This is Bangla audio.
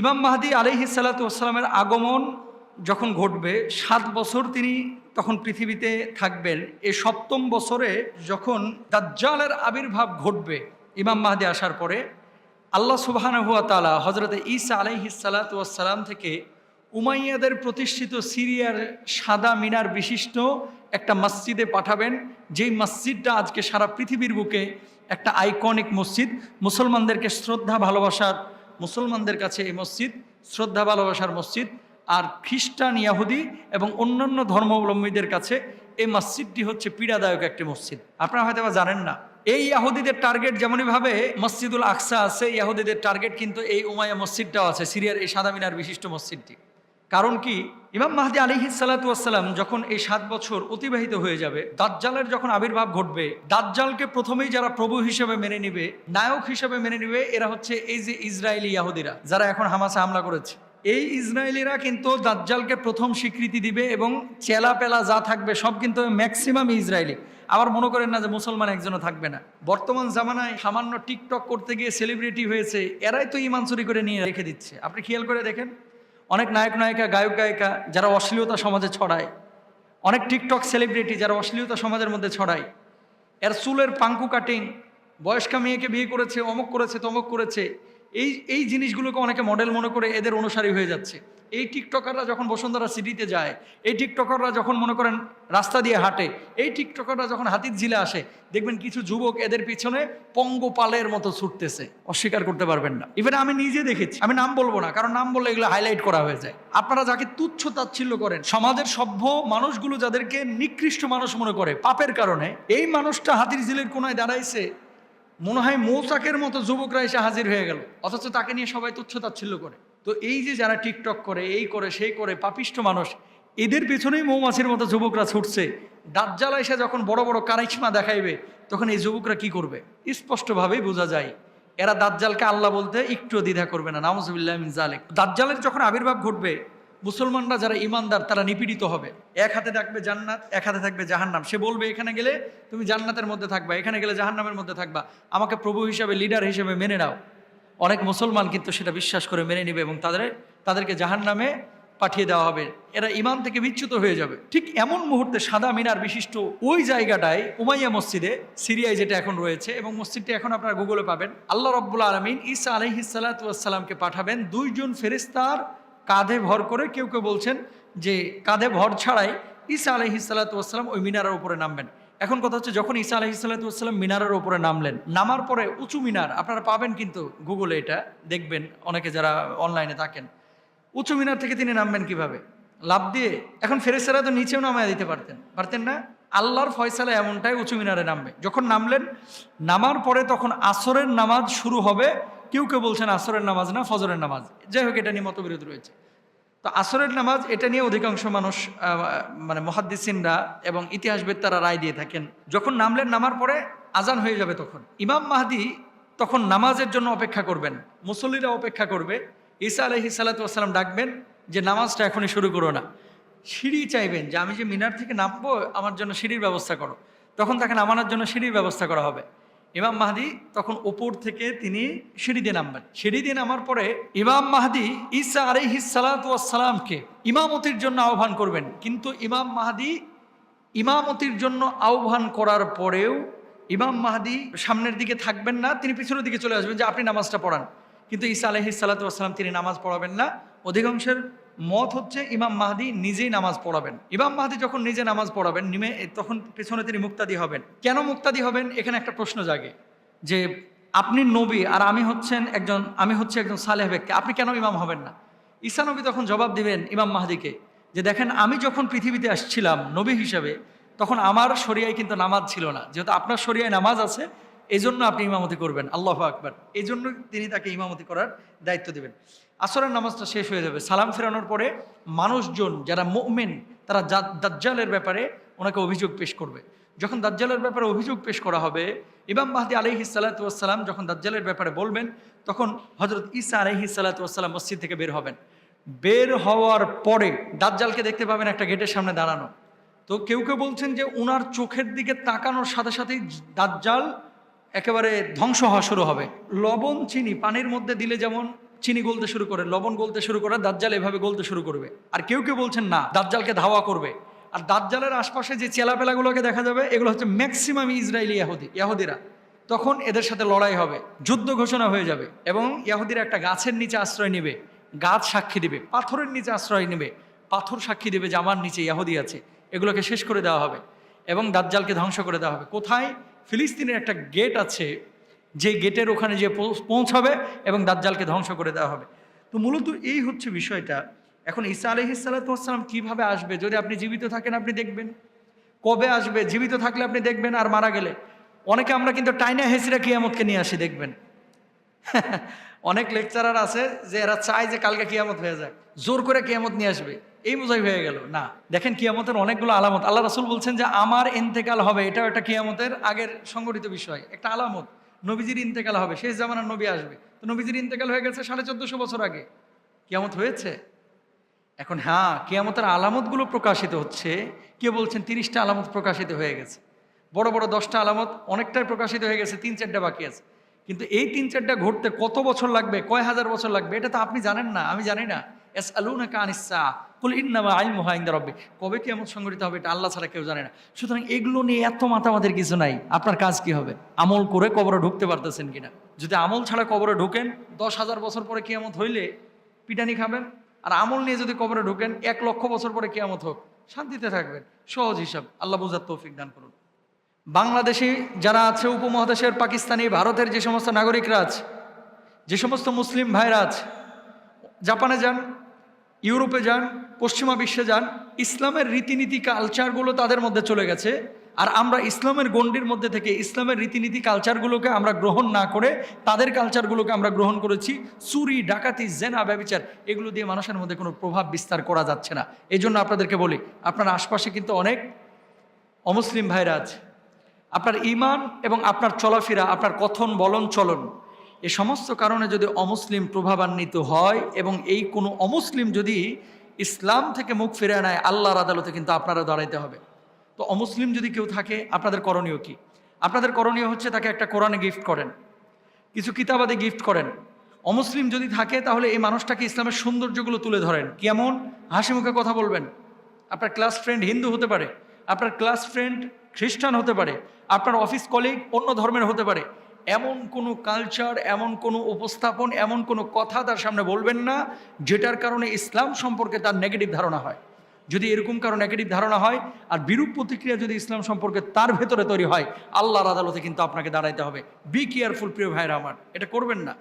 ইমাম মাহাদি আলহি সাল্লাতামের আগমন যখন ঘটবে, সাত বছর তিনি তখন পৃথিবীতে থাকবেন। এ সপ্তম বছরে যখন দাজ্জালের আবির্ভাব ঘটবে ইমাম মাহাদি আসার পরে, আল্লাহ সুবাহান হুয়া তালা হজরত ঈসা আলহি সাল্লাতাম থেকে উমাইয়াদের প্রতিষ্ঠিত সিরিয়ার সাদা মিনার বিশিষ্ট একটা মসজিদে পাঠাবেন। যেই মসজিদটা আজকে সারা পৃথিবীর বুকে একটা আইকনিক মসজিদ। মুসলমানদেরকে শ্রদ্ধা, ভালোবাসার মুসলমানদের কাছে এই মসজিদ, শ্রদ্ধা, ভালোবাসার মসজিদ, আর খ্রিস্টান, ইয়াহুদি এবং অন্যান্য ধর্মাবলম্বীদের কাছে এই মসজিদটি হচ্ছে পীড়াদায়ক একটি মসজিদ। আপনারা হয়তো জানেন না, এই ইয়াহুদিদের টার্গেট যেমনইভাবে মসজিদুল আকসা আছে, ইয়াহুদিদের টার্গেট কিন্তু এই উমায়া মসজিদটাও আছে, সিরিয়ার এই সাদা মিনার বিশিষ্ট মসজিদটি। কারণ কি? ইমাম মাহদি আলিহি সাল্লাতুয়াসাল্লাম যখন এই সাত বছর অতিবাহিত হয়ে যাবে, দাজ্জালের যখন আবির্ভাব ঘটবে, দাজ্জালকে প্রথমেই যারা প্রভু হিসেবে মেনে নিবে, নায়ক হিসেবে মেনে নিবে, এরা হচ্ছে এই যে ইসরায়েলি ইয়াহুদিরা, যারা এখন হামাসে হামলা করেছে। এই ইসরায়েলিরা কিন্তু দাজ্জালকে প্রথম স্বীকৃতি দিবে এবং চেলা পেলা যা থাকবে সব কিন্তু ম্যাক্সিমাম ইসরায়েলি। আবার মনে করেন না যে মুসলমান একজনও থাকবে না। বর্তমান জামানায় সামান্য টিকটক করতে গিয়ে সেলিব্রিটি হয়েছে, এরাই তো ইমান চুরি করে নিয়ে রেখে দিচ্ছে। আপনি খেয়াল করে দেখেন অনেক নায়ক নায়িকা, গায়ক গায়িকা যারা অশ্লীলতা সমাজে ছড়ায়। অনেক টিকটক সেলিব্রিটি যারা অশ্লীলতা সমাজের মধ্যে ছড়ায়। এর চুলের পাঙ্কু কাটিং বয়স্কা মেয়েকে বিয়ে করেছে, অমুক করেছে, তমুক করেছে। এই এই জিনিসগুলোকে অনেকে মডেল মনে করে এদের অনুসারী হয়ে যাচ্ছে। এই টিকটকাররা যখন বসুন্ধরা সিটিতে যায়, এই টিকটকাররা যখন মনে করেন রাস্তা দিয়ে হাঁটে, এই টিকটকাররা যখন হাতির ঝিলে আসে, দেখবেন কিছু যুবক এদের পিছনে পঙ্গপালের মতো ছুটতেছে। অস্বীকার করতে পারবেন না। ইভেন আমি নিজে দেখেছি, আমি নাম বলব না, কারণ নাম বললে এগুলো হাইলাইট করা হয়ে যায়। আপনারা যাকে তুচ্ছ তাচ্ছিল্য করেন, সমাজের সভ্য মানুষগুলো যাদেরকে নিকৃষ্ট মানুষ মনে করে, পাপের কারণে, এই মানুষটা হাতির ঝিলের কোনায় দাঁড়াইছে মনে হয় মৌচাকের মতো যুবকরা এসে হাজির হয়ে গেল। অথচ তাকে নিয়ে সবাই তুচ্ছ তাচ্ছিল্য করে। তো এই যে যারা টিকটক করে, এই করে, সেই করে, পাপিষ্ট মানুষ, এদের পেছনেই মৌমাছির মতো যুবকরা ছুটছে। দাজ্জাল এসে যখন বড় বড় কারিশমা দেখাইবে, তখন এই যুবকরা কি করবে? স্পষ্টভাবেই বোঝা যায়, এরা দাজ্জালকে আল্লাহ বলতে একটু দ্বিধা করবে না। নামজুবিল্লাহ জালেক দাজ্জালের যখন আবির্ভাব ঘটবে মুসলমানরা যারা ইমানদার, তারা নিপীড়িত হবে। এক হাতে থাকবে জান্নাত, এক হাতে থাকবে জাহান্নাম। সে বলবে, এখানে গেলে তুমি জান্নাতের মধ্যে থাকবা, এখানে গেলে জাহান্নামের মধ্যে থাকবা। আমাকে প্রভু হিসাবে লিডার হিসেবে মেনে নাও। অনেক মুসলমান কিন্তু সেটা বিশ্বাস করে মেনে নেবে এবং তাদের, তাদেরকে জাহান্নামে পাঠিয়ে দেওয়া হবে। এরা ইমান থেকে বিচ্যুত হয়ে যাবে। ঠিক এমন মুহূর্তে সাদা মিনার বিশিষ্ট ওই জায়গাটায়, উমাইয়া মসজিদে, সিরিয়ায় যেটা এখন রয়েছে এবং মসজিদটি এখন আপনারা গুগলে পাবেন। আল্লাহ রব্বুল আলমিন ঈসা আলহিসাল্লাতুয়াসাল্লামকে পাঠাবেন। দুইজন ফেরিস্তার কাঁধে ভর করে কেউ কেউ বলছেন যে কাঁধে ভর ছাড়াই ঈসা আলহিসাল্লাতুয়াসাল্লাম ওই মিনারের উপরে নামবেন। এখন কথা হচ্ছে যখন ঈসা আলহিসাল্লাতুয়াসাল্লাম মিনারের উপরে নামলেন, নামার পরে উঁচু মিনার, আপনারা পাবেন কিন্তু গুগলে এটা, দেখবেন অনেকে যারা অনলাইনে থাকেন। উঁচু মিনার থেকে তিনি নামবেন কীভাবে? লাভ দিয়ে। এখন ফেরেস্তারা তো নিচেও নামায় দিতে পারতেন। পারতেন না? আল্লাহর ফয়সালা এমনটাই উঁচু মিনারে নামবে। যখন নামলেন, নামার পরে তখন আসরের নামাজ শুরু হবে কেউ কেউ বলছেন আসরের নামাজ না ফজরের নামাজ। যাই হোক, এটা নিয়ে মতবিরোধ রয়েছে। তো আসরের নামাজ, এটা নিয়ে অধিকাংশ মানুষ মানে মহাদ্দিসিনরা এবং ইতিহাসবিদ ইতিহাসবেত্তারা রায় দিয়ে থাকেন। যখন নামলেন, নামার পরে আজান হয়ে যাবে তখন। ইমাম মাহাদি তখন নামাজের জন্য অপেক্ষা করবেন। মুসল্লিরা অপেক্ষা করবে। ঈসা আলহি সাল্লাতাম ডাকবেন যে, নামাজটা এখনই শুরু করো না। সিঁড়ি চাইবেন যে, আমি যে মিনার থেকে নামবো, আমার জন্য সিঁড়ির ব্যবস্থা করো। তখন তাকে নামানোর জন্য সিঁড়ির ব্যবস্থা করা হবে। ইমাম মাহাদি তখন ওপর থেকে তিনি সিঁড়ি দিয়ে নামবেন। সিঁড়ি দিয়ে নামার পরে ইমাম মাহাদি ঈসা আলহি সালাতামকে ইমামতির জন্য আহ্বান করবেন। কিন্তু ইমাম মাহাদি ইমামতির জন্য আহ্বান করার পরেও ইমাম মাহাদি সামনের দিকে থাকবেন না, তিনি পিছনের দিকে চলে আসবেন যে আপনি নামাজটা পড়ান। কিন্তু ঈসা আলহি সাল্লাতাম তিনি নামাজ পড়াবেন না। অধিকাংশের মত হচ্ছে ইমাম মাহাদি নিজেই নামাজ পড়াবেন। ইমাম মাহাদি যখন নিজে নামাজ পড়াবেন, নিমে তখন পেছনে তিনি মুক্তাদি হবেন। কেন মুক্তাদি হবেন? এখানে একটা প্রশ্ন জাগে যে আপনি নবী আর আমি হচ্ছেন একজন, আমি হচ্ছে একজন সালেহ ব্যক্তি, আপনি কেন ইমাম হবেন না? ঈসা নবী তখন জবাব দিবেন ইমাম মাহাদিকে যে দেখেন, আমি যখন পৃথিবীতে আসছিলাম নবী হিসাবে, তখন আমার শরিয়ায় কিন্তু নামাজ ছিল না। যেহেতু আপনার শরিয়ায় নামাজ আছে এই জন্য আপনি ইমামতি করবেন, আল্লাহ আকবার। এই জন্য তিনি তাকে ইমামতি করার দায়িত্ব দেবেন। আসরের নামাজটা শেষ হয়ে যাবে। সালাম ফেরানোর পরে মানুষজন যারা মোমেন, তারা দাজ্জালের ব্যাপারে ওনাকে অভিযোগ পেশ করবে। যখন দাজ্জালের ব্যাপারে অভিযোগ পেশ করা হবে, ইমাম মাহদি আলহি সাল্লাতুয়াসাল্লাম যখন দাজ্জালের ব্যাপারে বলবেন, তখন হজরত ঈসা আলহি সাল্লাতুয়াসাল্লাম মসজিদ থেকে বের হবেন। বের হওয়ার পরে দাজ্জালকে দেখতে পাবেন একটা গেটের সামনে দাঁড়ানো। তো কেউ কেউ বলছেন যে, উনার চোখের দিকে তাকানোর সাথে সাথেই দাজ্জাল একেবারে ধ্বংস হওয়া শুরু হবে। লবণ, চিনি, পানির মধ্যে দিলে যেমন চিনি গলতে শুরু করে, লবণ গলতে শুরু করে, দাজ্জাল এভাবে গলতে শুরু করবে। আর কেউ কেউ বলছেন, না, দাজ্জালকে ধাওয়া করবে। আর দাজ্জালের আশপাশে যে চেলাপেলাগুলোকে দেখা যাবে, এগুলো হচ্ছে ম্যাক্সিমাম ইসরায়েলি ইয়াহুদি, ইয়াহুদিরা। তখন এদের সাথে লড়াই হবে, যুদ্ধ ঘোষণা হয়ে যাবে এবং ইয়াহুদিরা একটা গাছের নিচে আশ্রয় নেবে, গাছ সাক্ষী দেবে, পাথরের নিচে আশ্রয় নেবে, পাথর সাক্ষী দেবে যে আমার নিচে ইয়াহুদি আছে, এগুলোকে শেষ করে দেওয়া হবে এবং দাজ্জালকে ধ্বংস করে দেওয়া হবে। কোথায়? ফিলিস্তিনের একটা গেট আছে, যে গেটের ওখানে যে পৌঁছাবে এবং দাজ্জালকে ধ্বংস করে দেওয়া হবে। তো মূলত এই হচ্ছে বিষয়টা। এখন ঈসা আলহিসাল্লাম কীভাবে আসবে? যদি আপনি জীবিত থাকেন, আপনি দেখবেন। কবে আসবে? জীবিত থাকলে আপনি দেখবেন আর মারা গেলে। অনেকে আমরা কিন্তু টাইনা হেসিরা কিয়ামতকে নিয়ে আসি, দেখবেন। অনেক লেকচারার আছে যে এরা চায় যে কালকে কিয়ামত হয়ে যায় জোর করে কিয়ামত নিয়ে আসবে। এই বোঝাই হয়ে গেল। না, দেখেন কিয়ামতের অনেকগুলো আলামত। আল্লাহ রাসুল বলছেন যে, আমার ইন্তেকাল হবে। এটাও একটা কিয়ামতের আগের সংগঠিত বিষয়, একটা আলামত। নবীজির ইন্তেকাল হবে, শেষ জামানার নবী আসবে। তো নবীজির ইন্তেকাল হয়ে গেছে সাড়ে চোদ্দশো বছর আগে। কিয়ামত হয়েছে? এখন হ্যাঁ কিয়ামতের আলামতগুলো প্রকাশিত হচ্ছে। কে বলছেন তিরিশটা আলামত প্রকাশিত হয়ে গেছে। বড় বড় দশটা আলামত অনেকটাই প্রকাশিত হয়ে গেছে, তিন চারটা বাকি আছে। কিন্তু এই তিন চারটা ঘটতে কত বছর লাগবে, কয় হাজার বছর লাগবে, এটা তো আপনি জানেন না, আমি জানি না। এস আলুনা কানিসা কুল ইন্নামা আইল মুহাইন্দা রব্বে। কবে কি এমন সংগঠিত হবে এটা আল্লাহ ছাড়া কেউ জানে না। সুতরাং এগুলো নিয়ে এত মাথা আমাদের কিছু নাই। আপনার কাজ কি হবে? আমল করে কবরে ঢুকতে পারতেছেন কিনা? যদি আমল ছাড়া কবরে ঢোকেন, দশ হাজার বছর পরে কিয়ামত হইলে পিটানি খাবেন, আর আমল নিয়ে যদি কবরে ঢোকেন, এক লক্ষ বছর পরে কিয়ামত হোক, শান্তিতে থাকবেন। সহজ হিসাব, আল্লাহ বুঝার তৌফিক দান করুন। বাংলাদেশি যারা আছে, উপমহাদেশের, পাকিস্তানি, ভারতের যে সমস্ত নাগরিকরা আছে, যে সমস্ত মুসলিম ভাইরা আছে, জাপানে যান ইউরোপে যান, পশ্চিমা বিশ্বে যান, ইসলামের রীতিনীতি কালচারগুলো তাদের মধ্যে চলে গেছে। আর আমরা ইসলামের গণ্ডির মধ্যে থেকে ইসলামের রীতিনীতি কালচারগুলোকে আমরা গ্রহণ না করে তাদের কালচারগুলোকে আমরা গ্রহণ করেছি। চুরি, ডাকাতি, জেনা, ব্যবচার, এগুলো দিয়ে মানুষের মধ্যে কোনো প্রভাব বিস্তার করা যাচ্ছে না। এই জন্য আপনাদেরকে বলি, আপনার আশপাশে কিন্তু অনেক অমুসলিম ভাইরা আছে। আপনার ইমান এবং আপনার চলাফেরা, আপনার কথন বলন চলন এ সমস্ত কারণে যদি অমুসলিম প্রভাবান্বিত হয় এবং এই কোনো অমুসলিম যদি ইসলাম থেকে মুখ ফিরে নেয়, আল্লাহর আদালতে কিন্তু আপনারা দাঁড়াইতে হবে। তো অমুসলিম যদি কেউ থাকে, আপনাদের করণীয় কি? আপনাদের করণীয় হচ্ছে তাকে একটা কোরআনে গিফট করেন, কিছু কিতাবাদে গিফট করেন। অমুসলিম যদি থাকে, তাহলে এই মানুষটাকে ইসলামের সৌন্দর্যগুলো তুলে ধরেন। কেমন? হাসি মুখে কথা বলবেন। আপনার ক্লাস ফ্রেন্ড হিন্দু হতে পারে, আপনার ক্লাস ফ্রেন্ড খ্রিস্টান হতে পারে, আপনার অফিস কলিগ অন্য ধর্মের হতে পারে। এমন কোনো কালচার এমন কোনো উপস্থাপন, এমন কোনো কথা তার সামনে বলবেন না, যেটার কারণে ইসলাম সম্পর্কে তার নেগেটিভ ধারণা হয়। যদি এরকম কারও নেগেটিভ ধারণা হয়, আর বিরূপ প্রতিক্রিয়া যদি ইসলাম সম্পর্কে তার ভেতরে তৈরি হয়, আল্লাহর আদালতে কিন্তু আপনাকে দাঁড়াইতে হবে। বি কেয়ারফুল প্রিয় ভাইরা আমার। এটা করবেন না।